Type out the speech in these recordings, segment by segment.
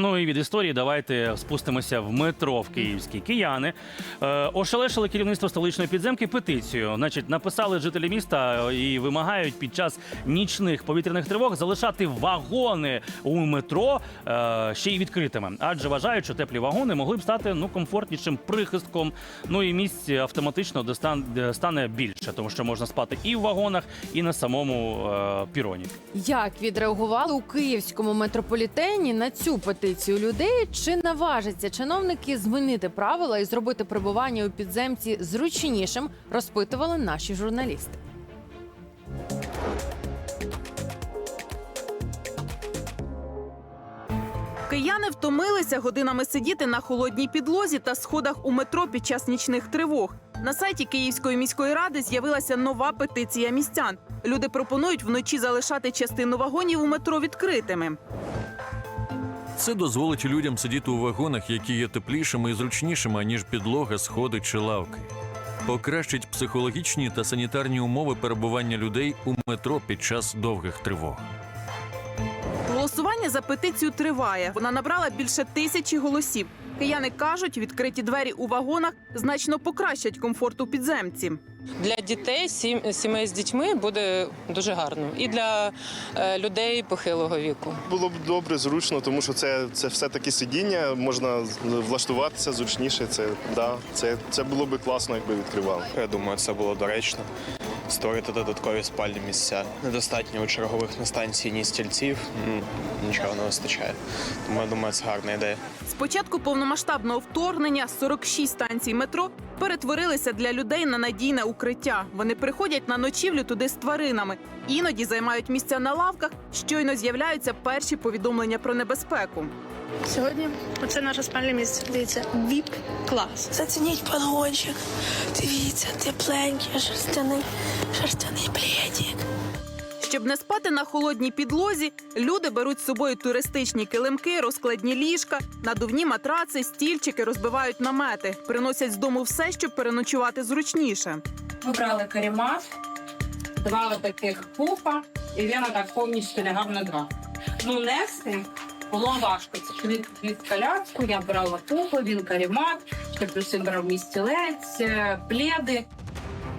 Ну і від історії давайте спустимося в метро в Київській. Кияни е, ошелешили керівництво столичної підземки петицію. Значить, написали жителі міста і вимагають під час нічних повітряних тривог залишати вагони у метро е, ще й відкритими, адже вважають, що теплі вагони могли б стати ну комфортнішим прихистком. Ну і місць автоматично достан- стане більше, тому що можна спати і в вагонах, і на самому е, піроні. Як відреагували у київському метрополітені на цю петицію людей? Чи наважаться чиновники змінити правила і зробити перебування у підземці зручнішим? Розпитували наші журналісти. Кияни втомилися годинами сидіти на холодній підлозі та сходах у метро під час нічних тривог. На сайті Київської міської ради з'явилася нова петиція містян. Люди пропонують вночі залишати частину вагонів у метро відкритими. Це дозволить людям сидіти у вагонах, які є теплішими і зручнішими, ніж підлога, сходи чи лавки. Покращить психологічні та санітарні умови перебування людей у метро під час довгих тривог. Голосування за петицію триває. Вона набрала більше тисячі голосів. Кияни кажуть, відкриті двері у вагонах значно покращать комфорт у підземці. Для дітей, сім- сімей з дітьми буде дуже гарно. І для е, людей похилого віку. Було б добре, зручно, тому що це, це все-таки сидіння, можна влаштуватися зручніше. Це, да, це, це було б класно, якби відкривали. Я думаю, це було доречно. Створити додаткові спальні місця. Недостатньо у чергових на станції ні стільців, нічого не вистачає. Тому я думаю, це гарна ідея. З початку повномасштабного вторгнення 46 станцій метро перетворилися для людей на надійне укриття. Вони приходять на ночівлю туди з тваринами, іноді займають місця на лавках. Щойно з'являються перші повідомлення про небезпеку. Сьогодні оце наше спальне місце. Дивіться, віп клас. Зацініть подгончик. Дивіться, тепленький, шерстяний, шерстяний пледик. Щоб не спати на холодній підлозі, люди беруть з собою туристичні килимки, розкладні ліжка, надувні матраци, стільчики, розбивають намети, приносять з дому все, щоб переночувати зручніше. Ми брали каремат, два таких пуфа, і він так повністю лягав на два. Ну, нести було важко. Від, від коляску я брала пуфу, він карімат, плюс брав мій стілець, е, пледи.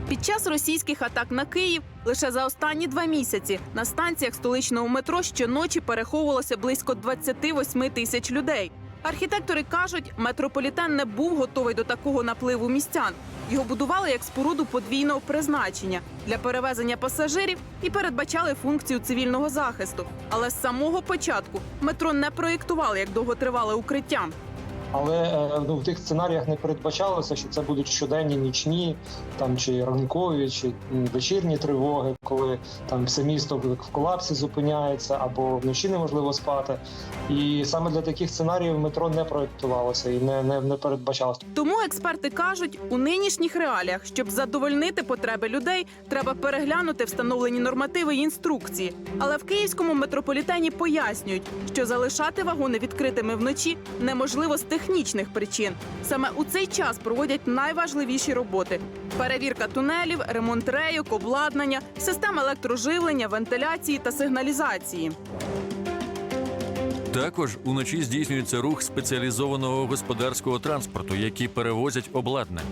Під час російських атак на Київ лише за останні два місяці на станціях столичного метро щоночі переховувалося близько 28 тисяч людей. Архітектори кажуть, метрополітен не був готовий до такого напливу містян. Його будували як споруду подвійного призначення для перевезення пасажирів і передбачали функцію цивільного захисту. Але з самого початку метро не проєктували як довготривале укриття. Але е, ну, в тих сценаріях не передбачалося, що це будуть щоденні нічні, там чи ранкові, чи вечірні тривоги, коли там все місто в колапсі зупиняється або вночі неможливо спати. І саме для таких сценаріїв метро не проєктувалося і не, не, не передбачалося. Тому експерти кажуть, у нинішніх реаліях, щоб задовольнити потреби людей, треба переглянути встановлені нормативи і інструкції. Але в київському метрополітені пояснюють, що залишати вагони відкритими вночі неможливо з технічних причин. Саме у цей час проводять найважливіші роботи: перевірка тунелів, ремонт рейок, обладнання, систем електроживлення, вентиляції та сигналізації. Також уночі здійснюється рух спеціалізованого господарського транспорту, які перевозять обладнання,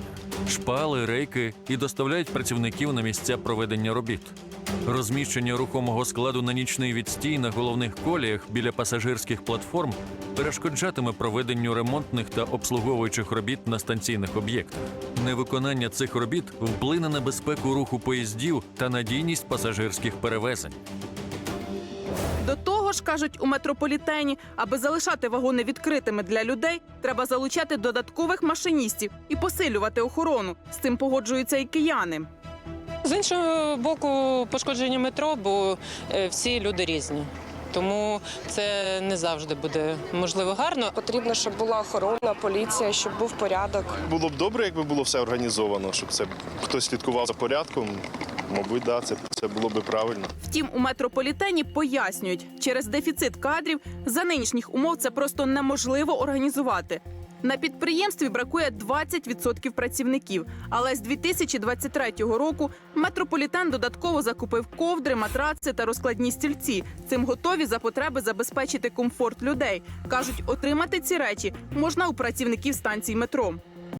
шпали, рейки і доставляють працівників на місця проведення робіт. Розміщення рухомого складу на нічний відстій на головних коліях біля пасажирських платформ перешкоджатиме проведенню ремонтних та обслуговуючих робіт на станційних об'єктах. Невиконання цих робіт вплине на безпеку руху поїздів та надійність пасажирських перевезень. До того ж, кажуть у метрополітені, аби залишати вагони відкритими для людей, треба залучати додаткових машиністів і посилювати охорону. З цим погоджуються і кияни. З іншого боку, пошкодження метро, бо е, всі люди різні. Тому це не завжди буде можливо гарно. Потрібно, щоб була охорона, поліція, щоб був порядок. Було б добре, якби було все організовано, щоб це хтось слідкував за порядком. Мабуть, да, це, це було б правильно. Втім, у метрополітені пояснюють, через дефіцит кадрів за нинішніх умов це просто неможливо організувати. На підприємстві бракує 20% працівників. Але з 2023 року метрополітен додатково закупив ковдри, матраци та розкладні стільці. Цим готові за потреби забезпечити комфорт людей. кажуть, отримати ці речі можна у працівників станцій метро.